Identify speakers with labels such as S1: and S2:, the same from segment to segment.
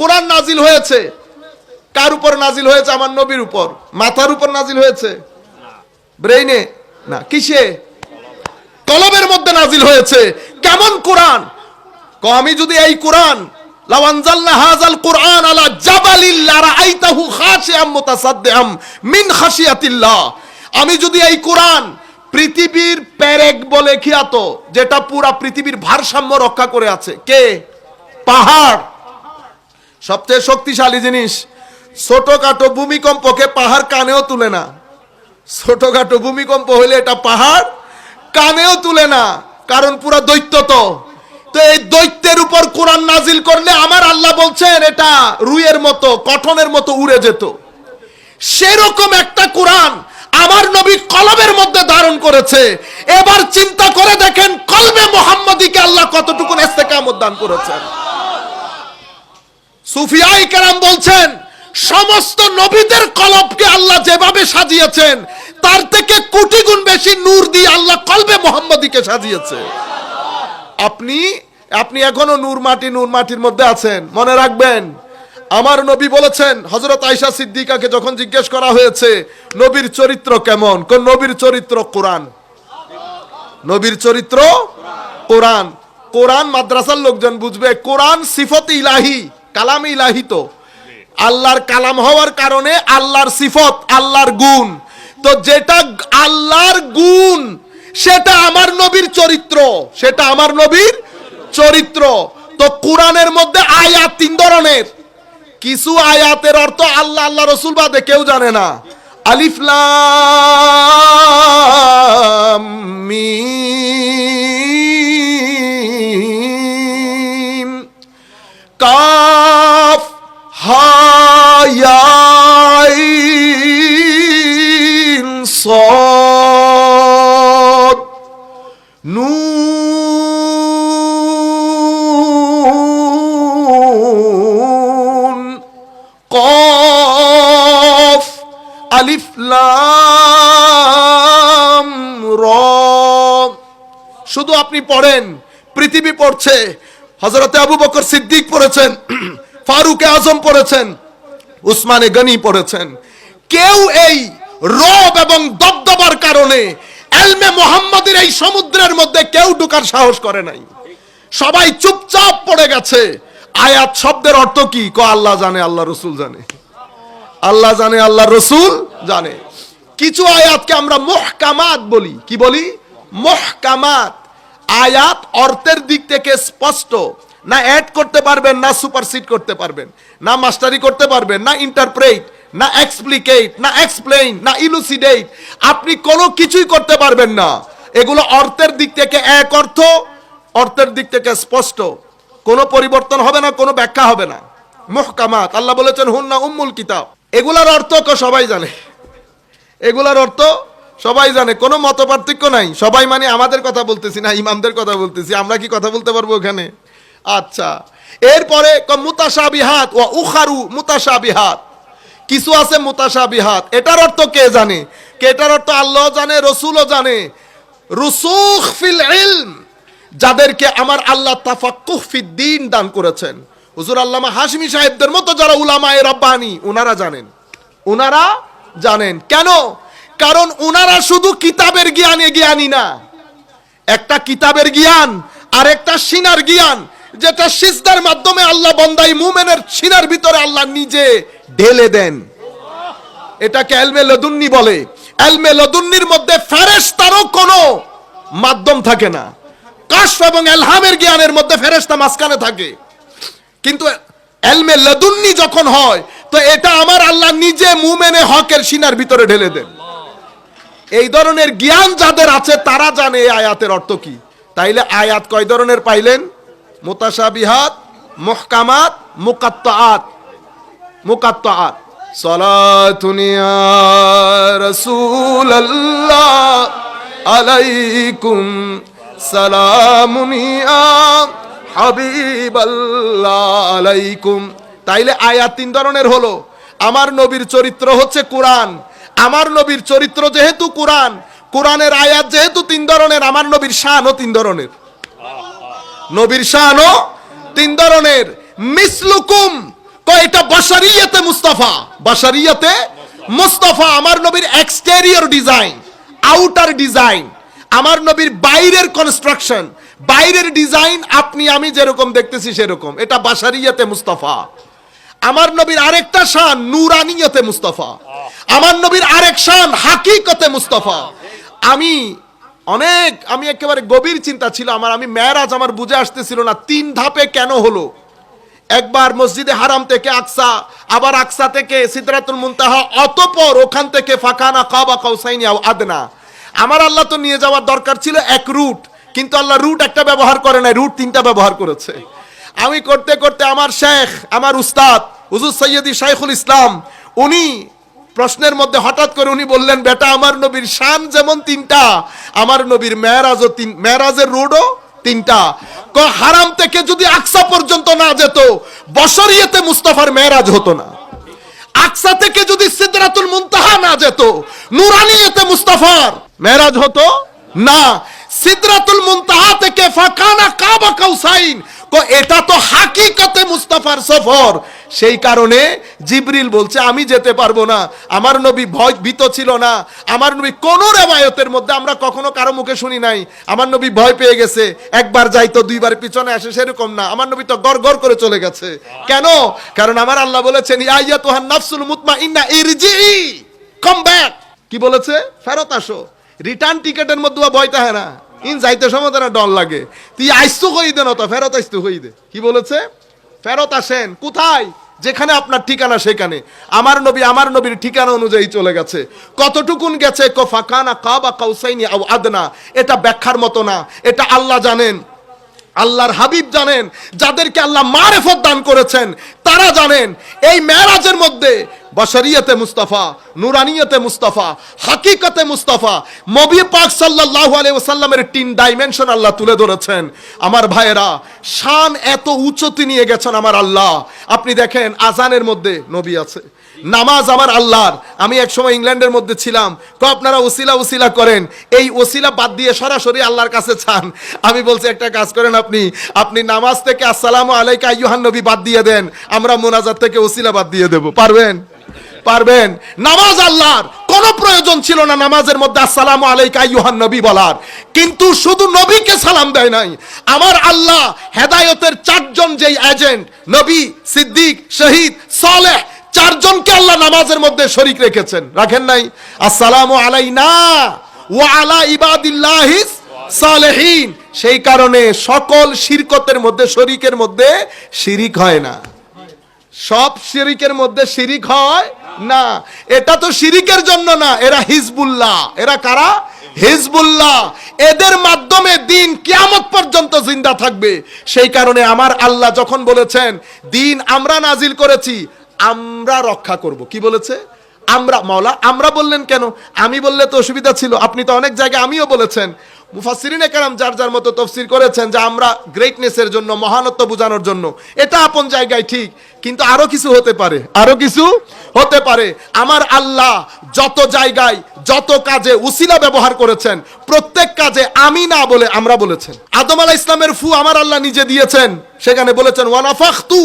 S1: কোরআন নাজিল হয়েছে। কার উপর নাজিল হয়েছে? আমার নবীর উপর। মাথার উপর নাজিল হয়েছে? ব্রেইনে? না, কিসে? কলবের মধ্যে নাজিল হয়েছে। কেমন কোরআন? ক আমি যদি এই কোরআন লাও আনজালনা হাযাল কোরআন আলা জাবালিল লারাআইতাহু খাশিআম মুতাসাদ্দিআম মিন খাশিয়াতিল্লাহ। আমি যদি এই কোরআন পৃথিবীর পেরেক বলে খিয়াত, যেটা পুরা পৃথিবীর ভারসাম্য রক্ষা করে আছে, কে? পাহাড়। সবচেয়ে শক্তিশালী জিনিস, ছোটখাটো ভূমিকম্পকে পাহাড় কানেও তুলে না। ছোটখাটো ভূমিকম্প হইলে এটা পাহাড় কানেও তুলে না, কারণ পুরা দৈত্য তো। তো এই দৈত্যের উপর কোরআন নাজিল করলে আমার আল্লাহ বলছেন এটা রুইয়ের মতো কঠনের মতো উড়ে যেত। সেরকম একটা কোরআন আমার নবী কলবের মধ্যে ধারণ করেছে। এবার চিন্তা করে দেখেন কলবে মোহাম্মদীকে আল্লাহ কতটুকু ইস্তেকামত দান করেছেন। সুফিয়াই কেরাম বলছেন, সমস্ত নবীদের কলবকে আল্লাহ যেভাবে সাজিয়েছেন, তার থেকে কোটি গুণ বেশি নূর দিয়ে আল্লাহ কলবে মোহাম্মদীকে সাজিয়েছে। আপনি আপনি এখনও নূর মাটি নূর মাটির মধ্যে আছেন, মনে রাখবেন, আমার নবী বলেছেন হজরত আয়সা সিদ্দিকাকে যখন জিজ্ঞেস করা হয়েছে, নবীর চরিত্র কেমন? কোন নবীর চরিত্র? কোরআন। নবীর চরিত্র? কোরআন। কোরআন মাদ্রাসার লোকজন বুঝবে, কোরআন সিফত ইলাহি। কালাম ইলাহিত আল্লাহর কালাম হওয়ার কারণে আল্লাহর সিফত, আল্লাহর গুণ। তো যেটা আল্লাহর গুণ, সেটা আমার নবীর চরিত্র। সেটা আমার নবীর চরিত্র। তো কোরআনের মধ্যে আয়াত তিন ধরনের। কিছু আয়াতের অর্থ আল্লাহ আল্লাহ রসুল বাদে কেউ জানে না। আলিফ, লাম, মিম। কাফ পড়েন, পৃথিবী পড়ছে। হজরতে আবু বকর সিদ্দিক পড়েছেন, ফারুকে আজম পড়েছেন, উসমানে গনি পড়েছেন। কেউ এই রব এবং দবদবার কারণে এলমে মোহাম্মদের এই সমুদ্রের মধ্যে কেউ ঢুকার সাহস করে নাই। সবাই চুপচাপ পড়ে গেছে। আয়াত শব্দের অর্থ কি? ক আল্লাহ জানে, আল্লাহ রসুল জানে। আল্লাহ জানে, আল্লাহ রসুল জানে। কিছু আয়াতকে আমরা মহকামাত বলি। কি বলি? মহকামাত। আয়াত অর্থের দিক থেকে স্পষ্ট। না অ্যাড করতে পারবেন, না সুপারসিড করতে পারবেন। না মাস্টারি করতে পারবেন, না ইন্টারপ্রেট না এক্সপ্লিকেট না এক্সপ্লেইন না ইলুসিডেট আপনি কোনো কিছুই করতে পারবেন না। এগুলো অর্থের দিক থেকে এক অর্থ, অর্থের দিক থেকে স্পষ্ট। কোনো পরিবর্তন হবে না, কোনো ব্যাখ্যা হবে না। মুহকামাত, আল্লাহ বলেছেন, হুন্না উম্মুল কিতাব। এগুলার অর্থ সবাই জানে। এগুলার অর্থ সবাই জানে, কোনো মত পার্থক্য নাই। সবাই মানে আমাদের কথা বলতেছি না, ইমামদের কথা বলতেছি। আমরা কি কথা বলতে পারব ওখানে? আচ্ছা। এরপরে মুতাশাবিহাত ও উখারু মুতাশাবিহাত। কিছু আছে মুতাশাবিহাত। এটার অর্থ কে জানে? কে এটার অর্থ আল্লাহ জানে, রসুলও জানে। রুসুখ ফিল ইলম। যাদেরকে আমার আল্লাহ তাফাক্কুহ ফিদ্দিন দান করেছেন। হুজুর আল্লামা হাশমি সাহেবদের মতো যারা উলামায়ে রব্বানি ওনারা জানেন। ওনারা জানেন। কেন? কারণ উনারা শুধু কিতাবের জ্ঞানে জ্ঞানী না। একটা কিতাবের জ্ঞান আর একটা সিনার জ্ঞান, যেটা সিজদার মাধ্যমে আল্লাহ বন্দাই মুমেনের সিনার ভিতরে আল্লাহ নিজে ঢেলে দেন। এটাকে এলমে লদুন্নি বলে। এলমে লদুন্নির মধ্যে ফেরেশতারও কোনো মাধ্যম থাকে না। কাশ এবং এলহামের জ্ঞানের মধ্যে ফেরেশতা মাঝখানে থাকে। কিন্তু এলমে লদুন্নি যখন হয়, তো এটা আমার আল্লাহ নিজে মুমেনে হকের সিনার ভিতরে ঢেলে দেন। এই ধরনের জ্ঞান যাদের আছে, তারা জানে এই আয়াতের অর্থ কি। তাইলে আয়াত কয় ধরনের পাইলেন? মুতাশাবিহাত, মুহকামাত, মুকাত্তাআত। মুকাত্তাআত। সালাতুনিয়া রাসূলুল্লাহ, আলাইকুম সালামুনিয়া হাবিবাল্লাহ, আলাইকুম। তাইলে আয়াত তিন ধরনের হলো। আমার নবীর চরিত্র হচ্ছে কোরআন। আমার নবীর চরিত্র যেহেতু কোরআন, কোরআনের আয়াত যেহেতু তিন ধরনের, আমার নবীর শানও তিন ধরনের। নবীর শানও তিন ধরনের। মিসলুকুম তো এটা বাশারিয়াতে মুস্তাফা বাশারিয়াতে মুস্তাফা, আমার নবীর এক্সটেরিয়র ডিজাইন আউটার ডিজাইন আমার নবীর বাইরের কনস্ট্রাকশন বাইরের ডিজাইন আপনি, আমি যেরকম দেখতেছি সেরকম, এটা বাশারিয়াতে মুস্তাফা। আমার নবীর আরেকটা শান নুরানিয়তে মুস্তফা। আমার নবীর আরেক শান হাকিকতে মুস্তফা। আমি অনেক, আমি একেবারে গভীর চিন্তা ছিল, আমার, আমি মেরাজ আমার বুঝে আসতেছিল না, তিন ধাপে কেন হলো? একবার মসজিদে হারাম থেকে আকসা, আবার আকসা থেকে সিদরাতুল মুনতাহা, অতপর ওখান থেকে ফাকানা কাবা কাউসাইনি আদনা। আমার আল্লাহ তো নিয়ে যাওয়ার দরকার ছিল এক রুট, কিন্তু আল্লাহ রুট একটা ব্যবহার করে নাই, রুট তিনটা ব্যবহার করেছে। আমি করতে করতে আমার শেখ, আমার উস্তাদ, হুজুর সৈয়দি শাইখুল ইসলাম, উনি প্রশ্নের মধ্যে হঠাৎ করে উনি বললেন, বেটা, আমার নবীর শান যেমন তিনটা, আমার নবীর মেয়েরাজও তিন, মেয়েরাজের রোডও তিনটা। হারাম থেকে যদি আকসা পর্যন্ত না যেত বসরিয়েতে মুস্তাফার মেয়েরাজ হতো না। আকসা থেকে যদি সিদরাতুল মুনতাহা না যেত, নুরানিয়েতে মুস্তাফার মেরাজ হতো না। সিদরাতুল মুনতাহা থেকে ফাকানা কাবা কাউসাইন এটা তো হাকিকতে মুস্তাফার সফর। সেই কারণে জিবরিল বলছে, আমি যেতে পারব না। আমার নবী ভয়, ভীত ছিল না। আমার নবী কোন রেবায়তের মধ্যে আমরা কখনো কারও মুখে শুনি নাই। আমার নবী ভয় পেয়ে গেছে। একবার যাই তো দুইবার পিছনে আসে, সেরকম না। আমার নবী তো গড় গড় করে চলে গেছে। কেন? কারণ আমার আল্লাহ বলেছেন, ইয়া তোহান নাফসুল মুতমা ইন্না ইরজি কাম ব্যাক কি বলেছে? ফেরত আসো। রিটার্ন টিকেটের মধ্যে ভয় থাকে না ইন যাইতে সময় তারা ডর লাগে। তুই আইস্তু কই দে তো, ফেরত আইস্তু কই দে। কি বলেছে? ফেরত আসেন, কোথায়? যেখানে আপনার ঠিকানা সেখানে। আমার নবী, আমার নবীর ঠিকানা অনুযায়ী চলে গেছে। কতটুকুন গেছে? কফাকানা কাবা কাউসাইনি আও আদনা। এটা ব্যাখ্যার মতো না, এটা আল্লাহ জানেন। আল্লাহর হাবিব জানেন। যাদেরকে আল্লাহ মারেফত দান করেছেন, তারা জানেন। এই মেরাজের মধ্যে বশরিয়তে মুস্তাফা, নুরানিয়তে মুস্তাফা, হাকিকতে মুস্তাফা মবি পাক সাল্লাল্লাহু আলাইহি ওয়াসাল্লামের তিন ডাইমেনশন আল্লাহ তুলে ধরেছেন। আমার ভাইয়েরা, শান এত উচ্চতি নিয়ে গেছেন আমার আল্লাহ। আপনি দেখেন, আজানের মধ্যে নবী আছে। নামাজ আমার আল্লাহর। আমি এক সময় ইংল্যান্ডের মধ্যে ছিলাম। তো আপনারা ওসিলা ওসিলা করেন। এই ওসিলা বাদ দিয়ে সরাসরি আল্লাহর কাছে চান। আমি বলছি, একটা কাজ করেন আপনি। আপনি নামাজ থেকে আসসালামু আলাইকা আইয়ুহান নবী বাদ দিয়ে দেন। আমরা মোনাজার থেকে ওসিলা বাদ দিয়ে দেব। পারবেন? পারবেন। নামাজ আল্লাহর। কোন প্রয়োজন ছিল না নামাজের মধ্যে আসসালামু আলাইকা ইউহান নবী বলার। কিন্তু শুধু নবীকে সালাম দেয় নাই। আমার আল্লাহ হেদায়েতের চারজন যেই এজেন্ট নবী, সিদ্দিক, শহীদ, সালেহ, চারজনকে আল্লাহ নামাজের মধ্যে শরিক রেখেছেন। রাখেন নাই? আসসালামু আলাইনা ওয়া আলা ইবাদিল্লাহিস সালেহিন। সেই কারণে সকল শিরকতের মধ্যে, শরিকের মধ্যে শিরিক হয় না। সব শিরিকের মধ্যে শিরিক হয় না, এটা তো শিরিকের জন্য না, এরা হিজবুল্লাহ। এরা কারা? হিজবুল্লাহ। এদের মাধ্যমে দিন কিয়ামত পর্যন্ত জিন্দা থাকবে। সেই কারণে আমার আল্লাহ যখন বলেছেন, দিন আমরা নাজিল করেছি, আমরা রক্ষা করব। কি বলেছে? আমরা, মাওলা, আমরা বললেন কেন? আমি বললে তো অসুবিধা ছিল। আপনি তো অনেক জায়গায় আমিও বলেছেন। মুফাসসিরিনে কারাম যার যার মতো তফসির করেছেন যে আমরা গ্রেটনেসের জন্য, মহানত্ব বোঝানোর জন্য। এটা আপন জায়গায় ঠিক, কিন্তু আরও কিছু হতে পারে, আরও কিছু হতে পারে। আমার আল্লাহ যত জায়গায়, যত কাজে উসিলা ব্যবহার করেছেন, প্রত্যেক কাজে আমি না বলে আমরা বলেছেন। আদম আলাহ ইসলামের ফু আমার আল্লাহ নিজে দিয়েছেন। সেখানে বলেছেন ওয়ানাফাখ তু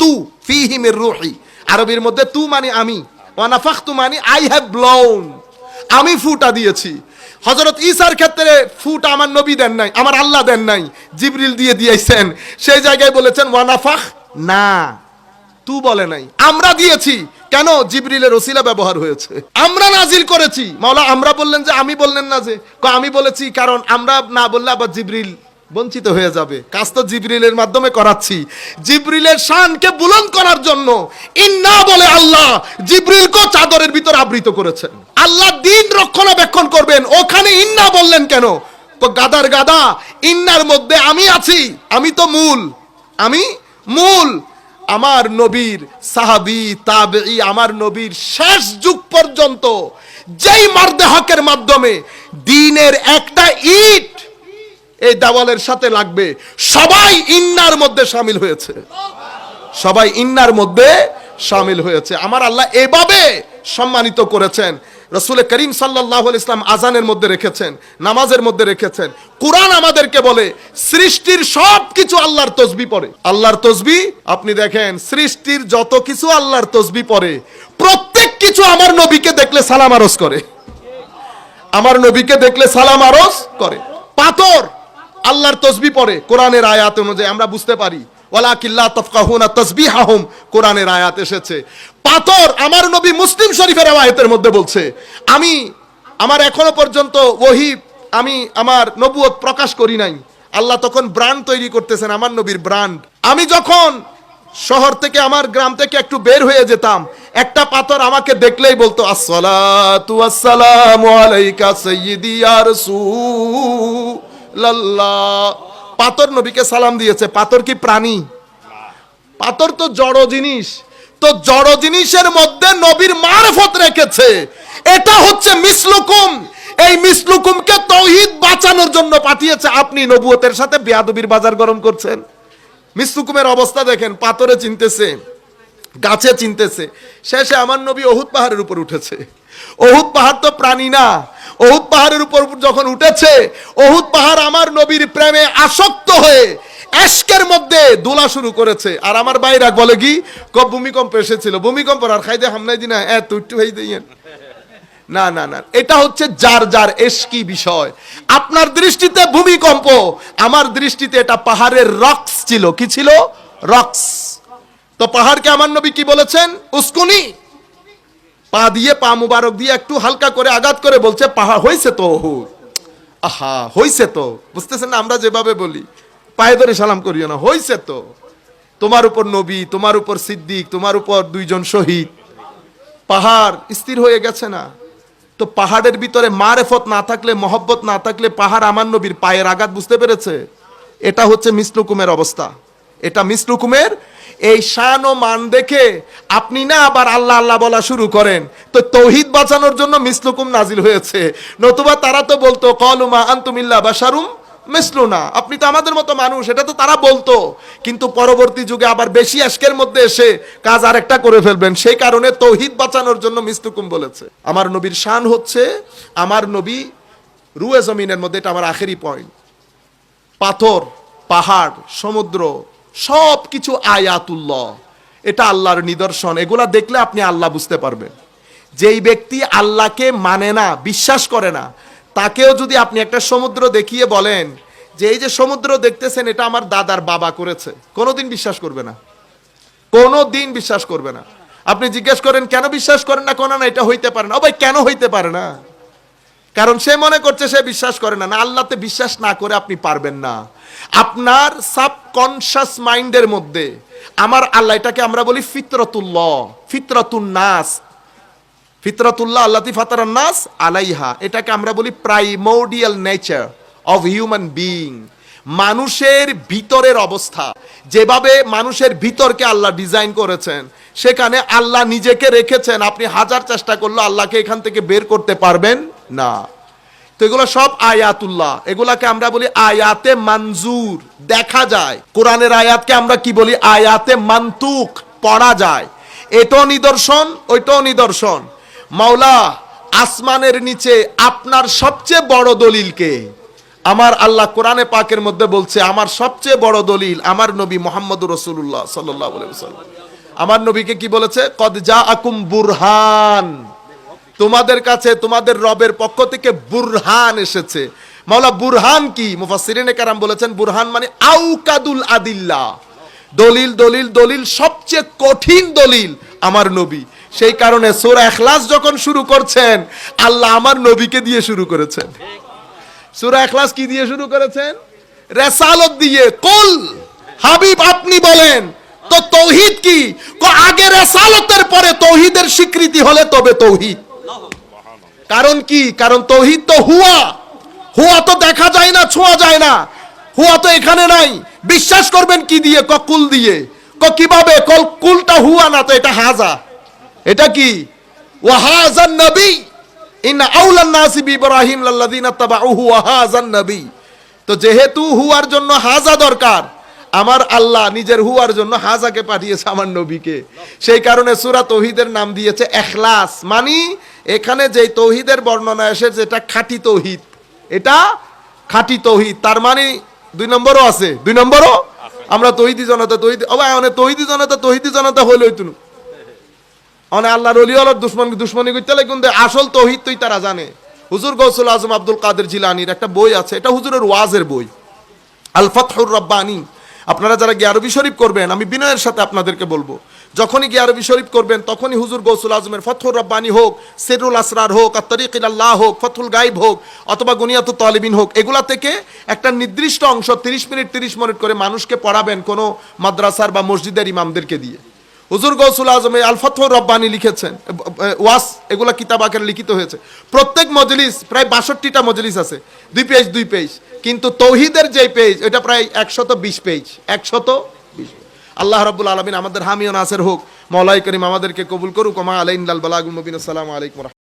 S1: তু ফিহিমের রুহি। আরবির মধ্যে তু মানে আমি ওয়ানাফাখ তু মানে আই হ্যাভ ব্লোন আমি ফুটা দিয়েছি। হজরত ইসার ক্ষেত্রে ফুট আমার নবী দেন নাই, আমার আল্লাহ দেন নাই, জিবরিল দিয়ে দিয়েছেন। সেই জায়গায় বলেছেন ওয়ানাফাহ না, তু বলে নাই। আমরা দিয়েছি, কেন? জিবরিলের ওসিলা ব্যবহার হয়েছে। আমরা নাজিল করেছি। মাওলা, আমরা বললেন যে, আমি বললেন না যে। আমি বলেছি, কারণ আমরা না বললে আবার জিবরিল বঞ্চিত হয়ে যাবে। কাজ তো জিবরিলের মাধ্যমে করাচ্ছি। জিবরিলের শানকে বুলন্দ করার জন্য ইন্না বলে আল্লাহ জিবরিলকে চাদরের ভিতর আবৃত করেছেন। আল্লাহ দিন রক্ষণাবেক্ষণ করবেন। ওখানে ইন্না বললেন কেন? তো গাদার গাদা, ইন্নার মধ্যে আমি আছি, আমি তো মূল। আমি মূল। আমার নবীর সাহাবি তাবেই আমার নবীর শেষ যুগ পর্যন্ত যেই মারদে হকের মাধ্যমে দিনের একটা ইট এই দেওয়ালের সাথে লাগবে সবাই ইন্নার মধ্যে সামিল হয়েছে। সবাই ইন্নার মধ্যে সামিল হয়েছে। আমার আল্লাহ এভাবে সম্মানিত করেছেন। রসুল করিম সাল্লাহ ইসলাম আজানের মধ্যে রেখেছেন, নামাজের মধ্যে রেখেছেন। কোরআন আমাদেরকে বলে, সৃষ্টির সব কিছু আল্লাহর তসবি পড়ে। আল্লাহর তসবি, আপনি দেখেন, সৃষ্টির যত কিছু আল্লাহর তসবি পড়ে, প্রত্যেক কিছু আমার নবীকে দেখলে সালাম আরজ করে। আমার নবীকে দেখলে সালাম আরজ করে। পাথর! আল্লাহর তসবি পড়ে, কোরআনের আয়াত অনুযায়ী, আমরা বুঝতে পারি। ওয়ালা কিল্লা তফকাহুনা তসবিহাহুম, কোরআনের আয়াত এসেছে। পাথর আমার নবী মুসলিম শরীফের আয়াতের মধ্যে বলছে, আমি, আমার এখনও পর্যন্ত ওহি, আমি আমার নবুয়ত প্রকাশ করি নাই। আল্লাহ তখন ব্র্যান্ড তৈরি করতেছেন, আমার নবীর ব্র্যান্ড আমি যখন শহর থেকে আমার গ্রাম থেকে একটু বের হয়ে যেতাম, একটা পাথর আমাকে দেখলেই বলতো, আসসালাতু আসসালামু আলাইকা সাইয়্যিদি ইয়া রাসূলাল্লাহ পাথর নবীকে সালাম দিয়েছে। পাথর কি প্রাণী? পাথর তো জড় জিনিস। তো জড় জিনিসের মধ্যে নবীর মারফত রেখেছে। এটা হচ্ছে মিসলুকুম। এই মিসলুকুমকে তৌহিদ বাঁচানোর জন্য পাঠিয়েছে। আপনি নবুয়তের সাথে বেয়াদবির বাজার গরম করছেন। মিসলুকুমের অবস্থা দেখেন, পাথরে চিনতেছে, গাছে চিনতেছে। শেষে আমার নবী অহুদ পাহাড়ের উপর উঠেছে। অহুদ পাহাড় তো প্রাণী না। অহুদ পাহাড়ের উপর যখন উঠেছে অহুদ পাহাড় আমার নবীর প্রেমে আসক্ত হয়ে এশকের মধ্যে দোলা শুরু করেছে। আর আমার বাইরা বলে কি? কব ভূমিকম্প এসেছিল। ভূমিকম্প আর খাইদে হামনাই দিনা। এ, তুই একটু হয়ে দিয়েন না না না, এটা হচ্ছে যার যার এশকি বিষয়। আপনার দৃষ্টিতে ভূমিকম্প, আমার দৃষ্টিতে এটা পাহাড়ের রক্স ছিল। কি ছিল? রক্স। তো পাহাড়কে আমার নবী কি বলেছেন? উস্কুনি। পা দিয়ে পা মুবারক দিয়ে একটু হালকা করে আঘাত করে বলছে পাহাড় হয়েছে তো ওহুদ আহা হয়েছে তো। বুঝতেছেন না, আমরা যেভাবে বলি। পায়ে ধরে সালাম করিও না হয়েছে তো। তোমার উপর নবী, তোমার উপর সিদ্দিক, তোমার উপর দুইজন শহীদ। পাহাড় স্থির হয়ে গেছে না। তো পাহাড়ের ভিতরে মারেফত না থাকলে, মহব্বত না থাকলে পাহাড় আমার নবীর পায়ের আঘাত বুঝতে পেরেছে? এটা হচ্ছে মিসলুকুমের অবস্থা। এটা মিসলুকুমের এই শান ও মান দেখে আপনি না আবার আল্লাহ আল্লাহ বলা শুরু করেন। তো তৌহিদ বাঁচানোর জন্য মিসলুকুম নাজিল হয়েছে। নতুবা তারা তো বলতো কলুমা আন্তুমিল্লা বাসারুম মিসলু না আপনি তো আমাদের মতো মানুষ, এটা তো তারা বলতো। কিন্তু পরবর্তী যুগে আবার বেশি আজকের মধ্যে এসে কাজ আরেকটা করে ফেলবেন। সেই কারণে তৌহিদ বাঁচানোর জন্য মিসলুকুম বলেছে। আমার নবীর শান হচ্ছে, আমার নবী রুয়ে জমিনের মধ্যে, এটা আমার আখেরি পয়েন্ট পাথর, পাহাড়, সমুদ্র সব কিছু আয়াতুল্লাহ। এটা আল্লাহর নিদর্শন। এগুলা দেখলে আপনি আল্লাহ বুঝতে পারবেন। যেই ব্যক্তি আল্লাহকে মানে না, বিশ্বাস করে না, তাকেও যদি আপনি একটা সমুদ্র দেখিয়ে বলেন যে এই যে সমুদ্র দেখতেছেন, এটা আমার দাদার বাবা করেছে, কোনোদিন বিশ্বাস করবে না। কোনো দিন বিশ্বাস করবে না। আপনি জিজ্ঞেস করেন, কেন বিশ্বাস করেন না? কোনো না, এটা হইতে পারে না। ও ভাই, কেন হইতে পারে না? কারণ সে মনে করছে সে বিশ্বাস করে না। না, আল্লাহতে বিশ্বাস না করে আপনি পারবেন না। আপনার সাবকনশাস মাইন্ডের মধ্যে আমার আল্লাহ, এটাকে আমরা বলি ফিতরতুল্লাহ ফিতরতুন নাস ফিতরতুল্লাহ আল্লাতি ফাতার নাস আলাইহা। এটাকে আমরা বলি primordial nature of human being. মানুষের ভিতরের অবস্থা। যেভাবে মানুষের ভিতরকে আল্লাহ ডিজাইন করেছেন, সেখানে আল্লাহ নিজেকে রেখেছেন। আপনি হাজার চেষ্টা করলে আল্লাহকে এখান থেকে বের করতে পারবেন। না। তো এগুলো সব আয়াতুল্লাহ। এগুলাকে আমরা বলি আয়াতে মঞ্জুর দেখা যায়। কোরআনের আয়াতকে আমরা কি বলি? আয়াতে মান্তুক। পড়া যায়। এটাও নিদর্শন, ওইটাও নিদর্শন। মাওলা, আসমানের নিচে আপনার সবচেয়ে বড় দলিলকে। আমার আল্লাহ কোরআনে পাকের মধ্যে বলছে, আমার সবচেয়ে বড় দলিল আমার নবী মোহাম্মদ রসুল্লাহ সাল্লাহ আমার নবীকে কি বলেছে? কদ যা আকুম বুরহান। তোমাদের কাছে, তোমাদের রবের পক্ষ থেকে বুরহান এসেছে। মাওলা, বুরহান কি? মুফাসসিরিনে কারাম বলেছেন, বুরহান মানে আউকাদুল আদিল্লা। দলিল দলিল দলিল, সবচেয়ে কঠিন দলিল আমার নবী। সেই কারণে সূরা ইখলাস যখন শুরু করছেন, আল্লাহ আমার নবীকে দিয়ে শুরু করেছেন। সূরা ইখলাস কি দিয়ে শুরু করেছেন? রেসালত দিয়ে। কুল, হাবিব আপনি বলেন, তো তৌহিদ কো? আগে রেসালতের পরে তৌহিদের স্বীকৃতি হলে তবে তৌহিদ। কারণ কি? কারণ তৌহিদ তো হুয়া। হুয়া তো দেখা যায় না, ছোঁয়া যায় না। হুয়া তো এখানে নাই। বিশ্বাস করবেন কি দিয়ে? ক কুল দিয়ে। ক কীভাবে? কল কুলটা হুয়া না তো এটা হাজা। এটা কি? ওয়াহাজান নবী। ইন আউলান ইব্রাহিম ওয়াহাজান নবী। তো যেহেতু হুয়ার জন্য হাজা দরকার, আমার আল্লাহ নিজের হুয়ার জন্য হাজাকে পাঠিয়েছে আমার নবীকে। সেই কারণে সূরা তৌহিদের নাম দিয়েছে এখলাস। মানি এখানে যে তৌহিদের বর্ণনা এসে যেটা খাঁটি তৌহিদ, এটা খাঁটি তৌহিদ, তার মানে দুই নম্বরও আছে। দুই নম্বরও? আমরা তহিদি জনতা, তহিদি ও অনেক তহিদি জনতা তহিদি জনতা হইল তুনু অনেক আল্লাহর অলি আল্লাহর দুশ্মন দুশ্মনী করতে লাগে কিন্তু আসল তহিদ তুই তারা জানে। হুজুর গৌসুল আজম আব্দুল কাদের জিলানির একটা বই আছে, এটা হুজুরের ওয়াজের বই। আল ফতহুর রব্বানি। আপনারা যারা গিয়ারবি শরীফ করবেন, আমি বিনয়ের সাথে আপনাদেরকে বলব। যখনই গিয়ারবি শরীফ করবেন, তখনই হুজুর গৌসুল আজমের ফথুর রব্বানি হোক সেরুল আসরার হোক, আর তরিক আল্লাহ হোক ফথুল গাইব হোক, অথবা গুনিয়াত তালিবিন হোক, এগুলা থেকে একটা নির্দিষ্ট অংশ, তিরিশ মিনিট তিরিশ মিনিট করে মানুষকে পড়াবেন কোনো মাদ্রাসার বা মসজিদের ইমামদেরকে দিয়ে। হুজুর গৌসুল আজম এই ফতহুর রব্বানি লিখেছেন। ওয়াস, এগুলা কিতাব আকারে লিখিত হয়েছে। প্রত্যেক মজলিস, প্রায় বাষট্টিটা মজলিস আছে। দুই পেজ দুই পেজ। কিন্তু তৌহিদের যে পেজ এটা প্রায় একশত বিশ পেজ। একশত বিশ আল্লাহ রাব্বুল আলমিন আমাদের হামিও নাসের হোক। মলাই করিম আমাদেরকে কবুল করুক। ওমা আলাইন লাল বালাগুল মুবিন। আসসালামু আলাইকুম